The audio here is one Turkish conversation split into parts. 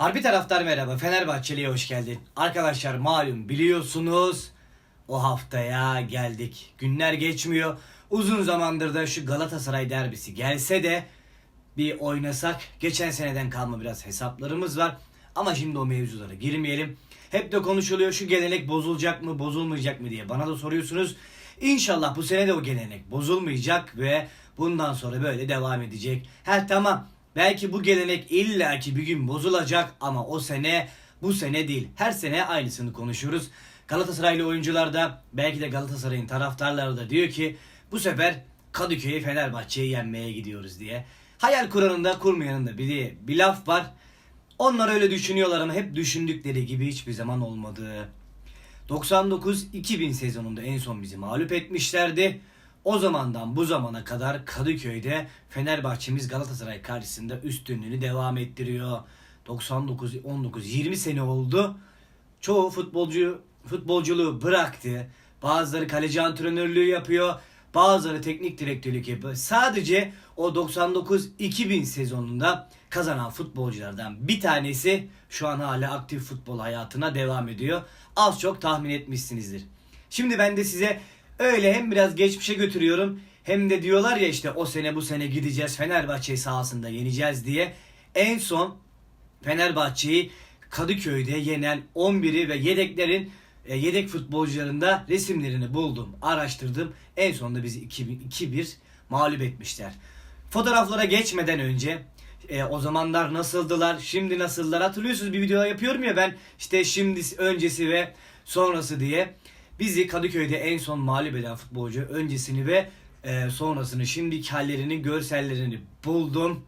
Harbi taraftar merhaba. Fenerbahçeli'ye hoş geldin. Arkadaşlar malum biliyorsunuz o haftaya geldik. Günler geçmiyor. Uzun zamandır da şu Galatasaray derbisi gelse de bir oynasak. Geçen seneden kalma biraz hesaplarımız var. Ama şimdi o mevzulara girmeyelim. Hep de konuşuluyor şu gelenek bozulacak mı bozulmayacak mı diye bana da soruyorsunuz. İnşallah bu sene de o gelenek bozulmayacak ve bundan sonra böyle devam edecek. Her tamam belki bu gelenek illaki bir gün bozulacak ama o sene bu sene değil. Her sene aynısını konuşuyoruz. Galatasaraylı oyuncular da belki de Galatasaray'ın taraftarları da diyor ki bu sefer Kadıköy'e Fenerbahçe'yi yenmeye gidiyoruz diye. Hayal kuranın da kurmayanın da bir, bir laf var. Onlar öyle düşünüyorlar ama hep düşündükleri gibi hiçbir zaman olmadı. 99-2000 sezonunda en son bizi mağlup etmişlerdi. O zamandan bu zamana kadar Kadıköy'de Fenerbahçe'miz Galatasaray karşısında üstünlüğünü devam ettiriyor. 99 19 20 sene oldu. Çoğu futbolcu futbolculuğu bıraktı. Bazıları kaleci antrenörlüğü yapıyor. Bazıları teknik direktörlük yapıyor. Sadece o 99-2000 sezonunda kazanan futbolculardan bir tanesi şu an hala aktif futbol hayatına devam ediyor. Az çok tahmin etmişsinizdir. Şimdi ben de size öyle hem biraz geçmişe götürüyorum hem de diyorlar ya işte o sene bu sene gideceğiz Fenerbahçe sahasında yeneceğiz diye. En son Fenerbahçe'yi Kadıköy'de yenen 11'i ve yedeklerin e, yedek futbolcularında resimlerini buldum, araştırdım. En sonunda bizi 2-1 mağlup etmişler. Fotoğraflara geçmeden önce e, o zamanlar nasıldılar, şimdi nasıllar hatırlıyorsunuz bir video yapıyorum ya ben işte şimdi öncesi ve sonrası diye. Bizi Kadıköy'de en son mağlup eden futbolcu öncesini ve e, sonrasını şimdiki hallerini görsellerini buldum.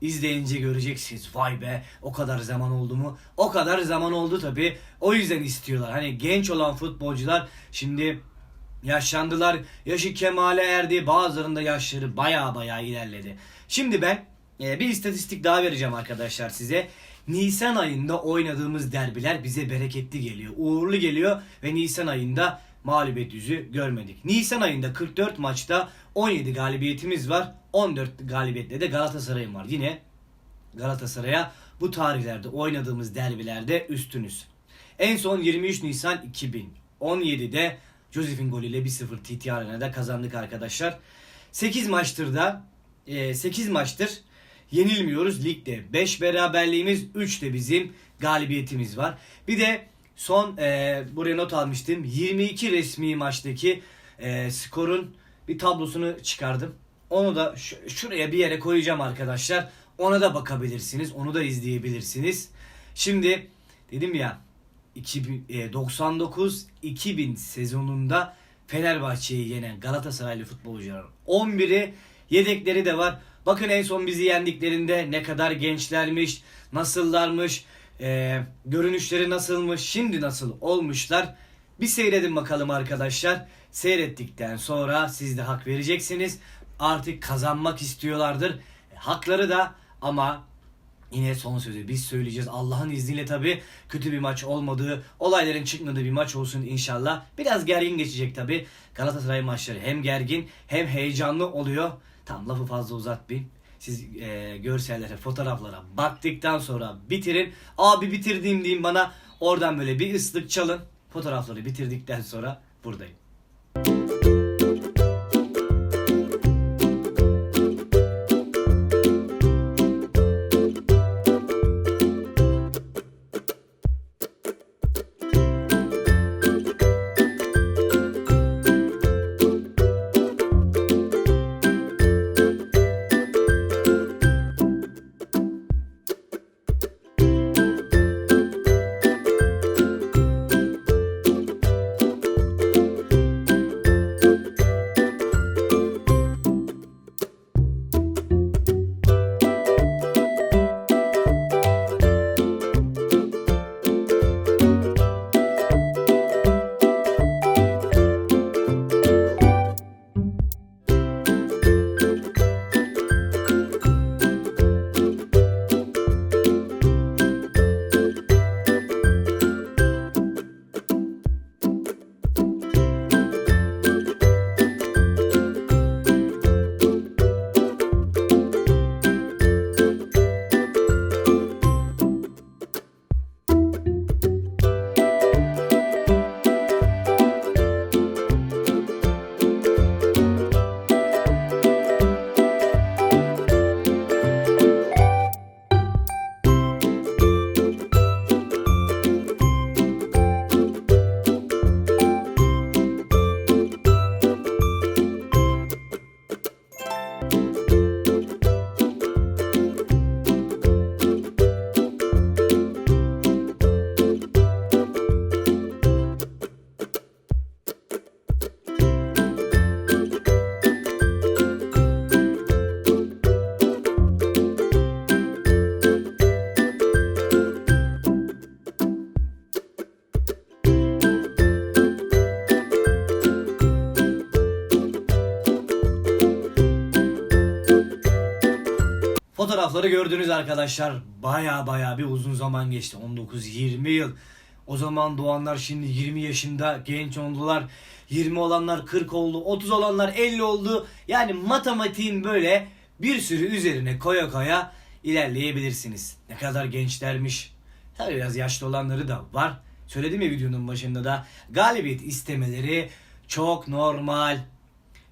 İzleyince göreceksiniz. Vay be o kadar zaman oldu mu? O kadar zaman oldu tabi. O yüzden istiyorlar. Hani genç olan futbolcular şimdi yaşlandılar. Yaşı kemale erdi. Bazılarında yaşları baya baya ilerledi. Şimdi ben e, bir istatistik daha vereceğim arkadaşlar size. Nisan ayında oynadığımız derbiler bize bereketli geliyor. Uğurlu geliyor ve Nisan ayında mağlubiyet yüzü görmedik. Nisan ayında 44 maçta 17 galibiyetimiz var. 14 galibiyetle de Galatasaray'ım var. Yine Galatasaray'a bu tarihlerde oynadığımız derbilerde üstünüz. En son 23 Nisan 2017'de Josef'in golüyle 1-0 TT Arena'da kazandık arkadaşlar. 8 maçtır da 8 maçtır yenilmiyoruz ligde. 5 beraberliğimiz 3 de bizim galibiyetimiz var. Bir de son e, buraya not almıştım. 22 resmi maçtaki e, skorun bir tablosunu çıkardım. Onu da şuraya bir yere koyacağım arkadaşlar. Ona da bakabilirsiniz. Onu da izleyebilirsiniz. Şimdi dedim ya 99-2000 sezonunda Fenerbahçe'yi yenen Galatasaraylı futbolcular 11'i yedekleri de var. Bakın en son bizi yendiklerinde ne kadar gençlermiş, nasıllarmış, e, görünüşleri nasılmış, şimdi nasıl olmuşlar. Bir seyredin bakalım arkadaşlar. Seyrettikten sonra siz de hak vereceksiniz. Artık kazanmak istiyorlardır. E, hakları da ama yine son sözü biz söyleyeceğiz. Allah'ın izniyle tabi kötü bir maç olmadığı, olayların çıkmadığı bir maç olsun inşallah. Biraz gergin geçecek tabi. Galatasaray maçları hem gergin hem heyecanlı oluyor. Tam lafı fazla uzatmayayım. Siz e, görsellere, fotoğraflara baktıktan sonra bitirin. Abi bitirdiğim diyeyim bana. Oradan böyle bir ıslık çalın. Fotoğrafları bitirdikten sonra buradayım. Yılları gördünüz arkadaşlar. Baya baya bir uzun zaman geçti. 19-20 yıl. O zaman doğanlar şimdi 20 yaşında genç oldular. 20 olanlar 40 oldu. 30 olanlar 50 oldu. Yani matematiğin böyle bir sürü üzerine koya koya ilerleyebilirsiniz. Ne kadar gençlermiş. Tabii biraz yaşlı olanları da var. Söyledim ya videonun başında da galibiyet istemeleri çok normal.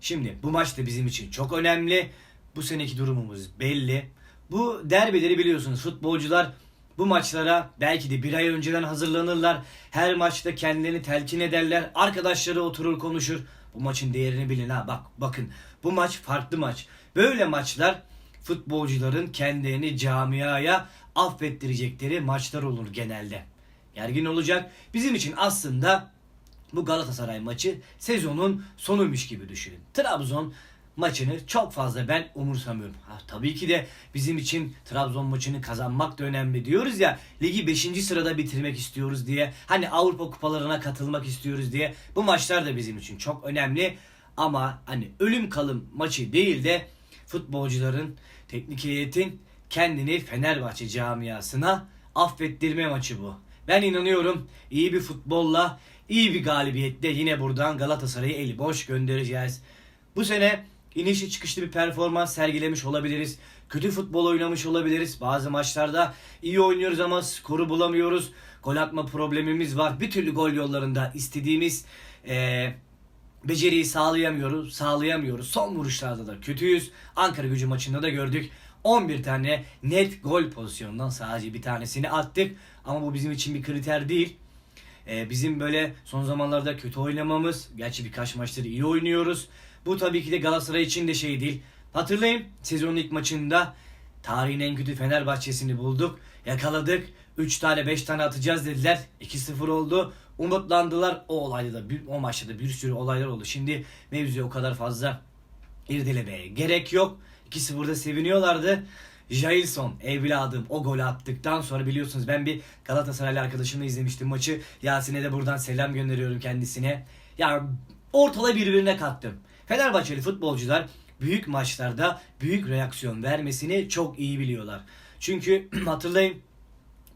Şimdi bu maç da bizim için çok önemli. Bu seneki durumumuz belli. Bu derbileri biliyorsunuz futbolcular bu maçlara belki de bir ay önceden hazırlanırlar. Her maçta kendilerini telkin ederler. Arkadaşları oturur konuşur. Bu maçın değerini bilin ha. Bak bakın bu maç farklı maç. Böyle maçlar futbolcuların kendilerini camiaya affettirecekleri maçlar olur genelde. Gergin olacak. Bizim için aslında bu Galatasaray maçı sezonun sonuymuş gibi düşünün. Trabzon maçını çok fazla ben umursamıyorum. Ha, tabii ki de bizim için Trabzon maçını kazanmak da önemli diyoruz ya. Ligi 5. sırada bitirmek istiyoruz diye. Hani Avrupa kupalarına katılmak istiyoruz diye. Bu maçlar da bizim için çok önemli. Ama hani ölüm kalım maçı değil de futbolcuların, teknik heyetin kendini Fenerbahçe camiasına affettirme maçı bu. Ben inanıyorum iyi bir futbolla, iyi bir galibiyetle yine buradan Galatasaray'ı eli boş göndereceğiz. Bu sene inişli çıkışlı bir performans sergilemiş olabiliriz. Kötü futbol oynamış olabiliriz. Bazı maçlarda iyi oynuyoruz ama skoru bulamıyoruz. Gol atma problemimiz var. Bir türlü gol yollarında istediğimiz eee beceriyi sağlayamıyoruz. Sağlayamıyoruz. Son vuruşlarda da kötüyüz. Ankara gücü maçında da gördük. 11 tane net gol pozisyonundan sadece bir tanesini attık. Ama bu bizim için bir kriter değil. Ee, bizim böyle son zamanlarda kötü oynamamız. Gerçi birkaç maçtır iyi oynuyoruz. Bu tabii ki de Galatasaray için de şey değil. Hatırlayın sezonun ilk maçında tarihin en kötü Fenerbahçe'sini bulduk. Yakaladık. 3 tane 5 tane atacağız dediler. 2-0 oldu. Umutlandılar. O olayda da o maçta da bir sürü olaylar oldu. Şimdi mevzuya o kadar fazla irdelemeye gerek yok. 2-0'da seviniyorlardı. Jailson evladım o golü attıktan sonra biliyorsunuz ben bir Galatasaraylı arkadaşımla izlemiştim maçı. Yasin'e de buradan selam gönderiyorum kendisine. Ya ortalığı birbirine kattım. Fenerbahçeli futbolcular büyük maçlarda büyük reaksiyon vermesini çok iyi biliyorlar. Çünkü hatırlayın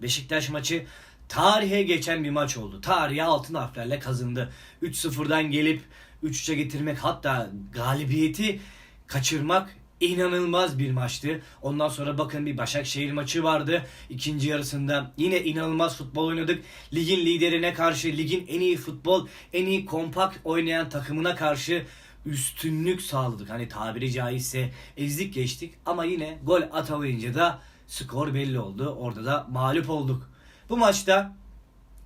Beşiktaş maçı tarihe geçen bir maç oldu. Tarihe altın harflerle kazındı. 3-0'dan gelip 3-3'e getirmek hatta galibiyeti kaçırmak inanılmaz bir maçtı. Ondan sonra bakın bir Başakşehir maçı vardı. İkinci yarısında yine inanılmaz futbol oynadık. Ligin liderine karşı, ligin en iyi futbol, en iyi kompakt oynayan takımına karşı üstünlük sağladık. Hani tabiri caizse ezdik geçtik ama yine gol atamayınca da skor belli oldu. Orada da mağlup olduk. Bu maçta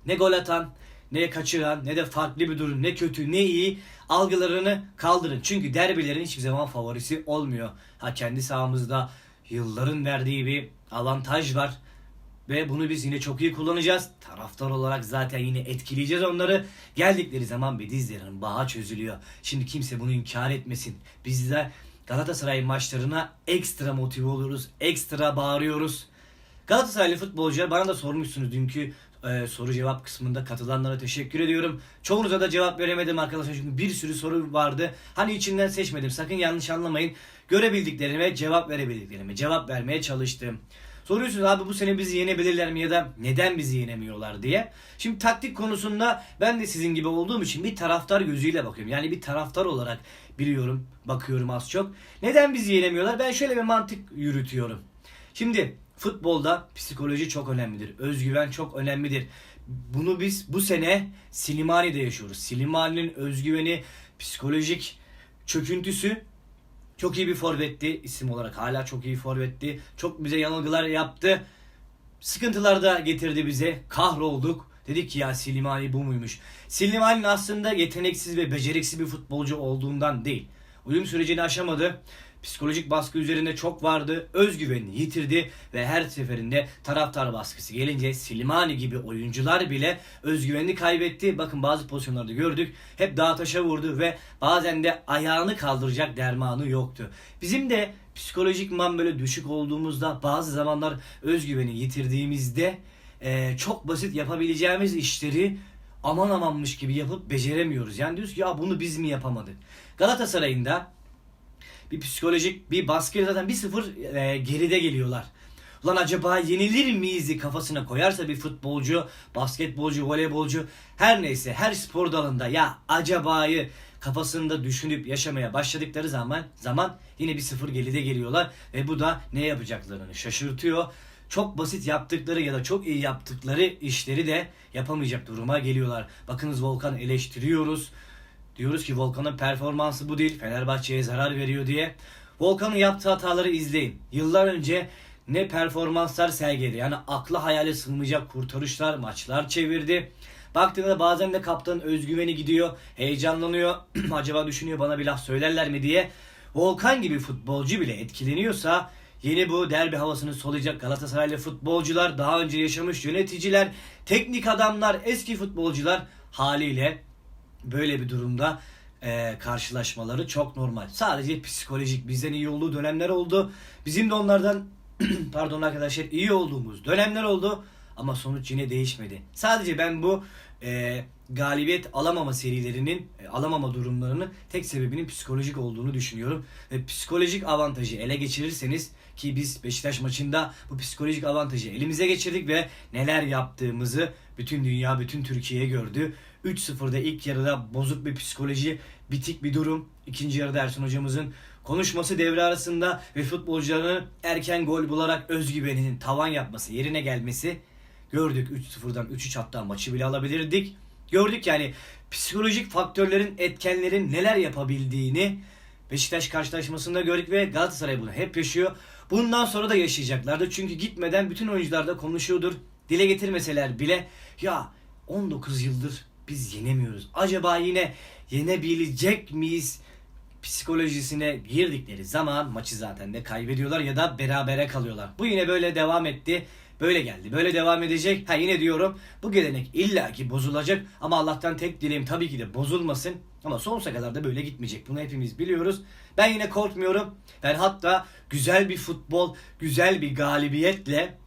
ne gol atan, ne kaçıran, ne de farklı bir durum, ne kötü, ne iyi algılarını kaldırın. Çünkü derbilerin hiçbir zaman favorisi olmuyor. Ha kendi sahamızda yılların verdiği bir avantaj var. Ve bunu biz yine çok iyi kullanacağız. Taraftar olarak zaten yine etkileyeceğiz onları. Geldikleri zaman bir dizlerin bağı çözülüyor. Şimdi kimse bunu inkar etmesin. Biz de Galatasaray maçlarına ekstra motive oluyoruz. Ekstra bağırıyoruz. Galatasaraylı futbolcular bana da sormuşsunuz dünkü e, soru cevap kısmında katılanlara teşekkür ediyorum. Çoğunuza da cevap veremedim arkadaşlar çünkü bir sürü soru vardı. Hani içinden seçmedim sakın yanlış anlamayın. Görebildiklerime cevap verebildiklerime cevap vermeye çalıştım. Soruyorsunuz abi bu sene bizi yenebilirler mi ya da neden bizi yenemiyorlar diye. Şimdi taktik konusunda ben de sizin gibi olduğum için bir taraftar gözüyle bakıyorum. Yani bir taraftar olarak biliyorum, bakıyorum az çok. Neden bizi yenemiyorlar? Ben şöyle bir mantık yürütüyorum. Şimdi futbolda psikoloji çok önemlidir. Özgüven çok önemlidir. Bunu biz bu sene Silimani'de yaşıyoruz. Silimani'nin özgüveni, psikolojik çöküntüsü çok iyi bir forvetti isim olarak. Hala çok iyi forvetti. Çok bize yanılgılar yaptı. Sıkıntılar da getirdi bize. Kahrolduk. Dedik ki ya Silimani bu muymuş? Silimani'nin aslında yeteneksiz ve beceriksiz bir futbolcu olduğundan değil. Uyum sürecini aşamadı. Psikolojik baskı üzerinde çok vardı. Özgüvenini yitirdi ve her seferinde taraftar baskısı gelince Silimani gibi oyuncular bile özgüvenini kaybetti. Bakın bazı pozisyonlarda gördük. Hep dağa taşa vurdu ve bazen de ayağını kaldıracak dermanı yoktu. Bizim de psikolojikman böyle düşük olduğumuzda bazı zamanlar özgüveni yitirdiğimizde eee, çok basit yapabileceğimiz işleri aman amanmış gibi yapıp beceremiyoruz. Yani diyoruz ki ya bunu biz mi yapamadık? Galatasaray'ın da bir psikolojik bir baskıyla zaten 1-0 e, geride geliyorlar. Ulan acaba yenilir miyiz kafasına koyarsa bir futbolcu, basketbolcu, voleybolcu her neyse her spor dalında ya acabayı kafasında düşünüp yaşamaya başladıkları zaman zaman yine bir sıfır geride geliyorlar ve bu da ne yapacaklarını şaşırtıyor. Çok basit yaptıkları ya da çok iyi yaptıkları işleri de yapamayacak duruma geliyorlar. Bakınız Volkan eleştiriyoruz. Diyoruz ki Volkan'ın performansı bu değil. Fenerbahçe'ye zarar veriyor diye. Volkan'ın yaptığı hataları izleyin. Yıllar önce ne performanslar sergiledi. Yani akla hayale sığmayacak kurtarışlar, maçlar çevirdi. Baktığında bazen de kaptanın özgüveni gidiyor. Heyecanlanıyor. Acaba düşünüyor bana bir laf söylerler mi diye. Volkan gibi futbolcu bile etkileniyorsa yeni bu derbi havasını soluyacak Galatasaraylı futbolcular, daha önce yaşamış yöneticiler, teknik adamlar, eski futbolcular haliyle böyle bir durumda e, karşılaşmaları çok normal. Sadece psikolojik bizden iyi olduğu dönemler oldu. Bizim de onlardan pardon arkadaşlar iyi olduğumuz dönemler oldu ama sonuç yine değişmedi. Sadece ben bu e, galibiyet alamama serilerinin e, alamama durumlarının tek sebebinin psikolojik olduğunu düşünüyorum. Ve psikolojik avantajı ele geçirirseniz ki biz Beşiktaş maçında bu psikolojik avantajı elimize geçirdik ve neler yaptığımızı bütün dünya, bütün Türkiye gördü. 3-0'da ilk yarıda bozuk bir psikoloji, bitik bir durum. İkinci yarıda Ersun hocamızın konuşması devre arasında ve futbolcuların erken gol bularak özgüveninin tavan yapması, yerine gelmesi gördük 3-0'dan 3-3 hatta maçı bile alabilirdik. Gördük yani psikolojik faktörlerin, etkenlerin neler yapabildiğini Beşiktaş karşılaşmasında gördük ve Galatasaray bunu hep yaşıyor. Bundan sonra da yaşayacaklardı. Çünkü gitmeden bütün oyuncular da konuşuyordur. Dile getirmeseler bile ya 19 yıldır biz yenemiyoruz. Acaba yine yenebilecek miyiz? psikolojisine girdikleri zaman maçı zaten de kaybediyorlar ya da berabere kalıyorlar. Bu yine böyle devam etti. Böyle geldi. Böyle devam edecek. Ha yine diyorum bu gelenek illaki bozulacak ama Allah'tan tek dileğim tabii ki de bozulmasın. Ama sonsuza kadar da böyle gitmeyecek. Bunu hepimiz biliyoruz. Ben yine korkmuyorum. Ben hatta güzel bir futbol, güzel bir galibiyetle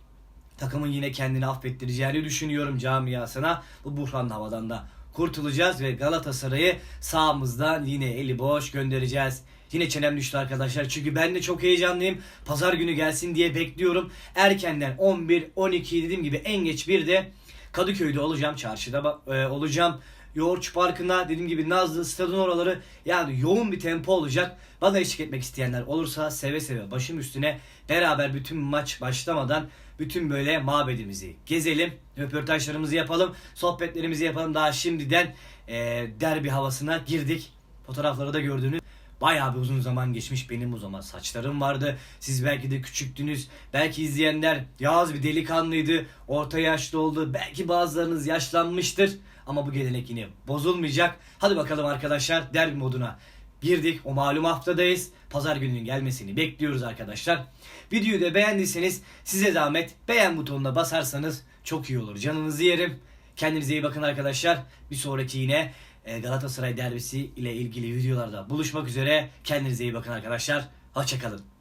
takımın yine kendini affettireceğini düşünüyorum camiasına. Bu buhran havadan da kurtulacağız ve Galatasaray'ı sağımızdan yine eli boş göndereceğiz. Yine çenem düştü arkadaşlar çünkü ben de çok heyecanlıyım. Pazar günü gelsin diye bekliyorum. Erkenden 11, 12 dediğim gibi en geç bir de Kadıköy'de olacağım. Çarşıda e, olacağım. Yoğurtçu Parkı'nda dediğim gibi Nazlı stadın oraları yani yoğun bir tempo olacak. Bana eşlik etmek isteyenler olursa seve seve başım üstüne beraber bütün maç başlamadan bütün böyle mabedimizi gezelim. Röportajlarımızı yapalım. Sohbetlerimizi yapalım. Daha şimdiden e, derbi havasına girdik. Fotoğrafları da gördünüz. Bayağı bir uzun zaman geçmiş benim o zaman saçlarım vardı. Siz belki de küçüktünüz. Belki izleyenler Yağız bir delikanlıydı. Orta yaşlı oldu. Belki bazılarınız yaşlanmıştır. Ama bu gelenek yine bozulmayacak. Hadi bakalım arkadaşlar derbi moduna girdik. O malum haftadayız. Pazar gününün gelmesini bekliyoruz arkadaşlar. Videoyu da beğendiyseniz size zahmet beğen butonuna basarsanız çok iyi olur. Canınızı yerim. Kendinize iyi bakın arkadaşlar. Bir sonraki yine e, Galatasaray derbisi ile ilgili videolarda buluşmak üzere. Kendinize iyi bakın arkadaşlar. Hoşçakalın.